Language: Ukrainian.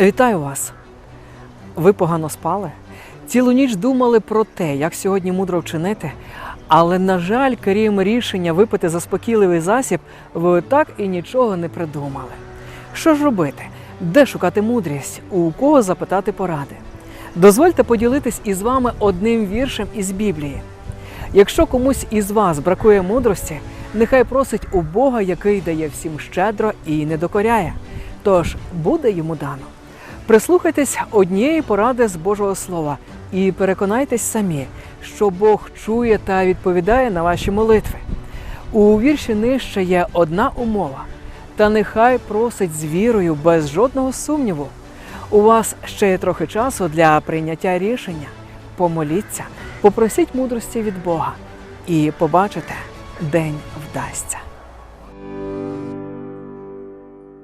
Вітаю вас! Ви погано спали? Цілу ніч думали про те, як сьогодні мудро вчинити, але, на жаль, крім рішення випити заспокійливий засіб, ви так і нічого не придумали. Що ж робити? Де шукати мудрість? У кого запитати поради? Дозвольте поділитись із вами одним віршем із Біблії. Якщо комусь із вас бракує мудрості, нехай просить у Бога, який дає всім щедро і не докоряє. Тож буде йому дано. Прислухайтесь однієї поради з Божого Слова і переконайтесь самі, що Бог чує та відповідає на ваші молитви. У вірші нижче є одна умова, та нехай просить з вірою без жодного сумніву. У вас ще є трохи часу для прийняття рішення. Помоліться, попросіть мудрості від Бога і побачите, день вдасться.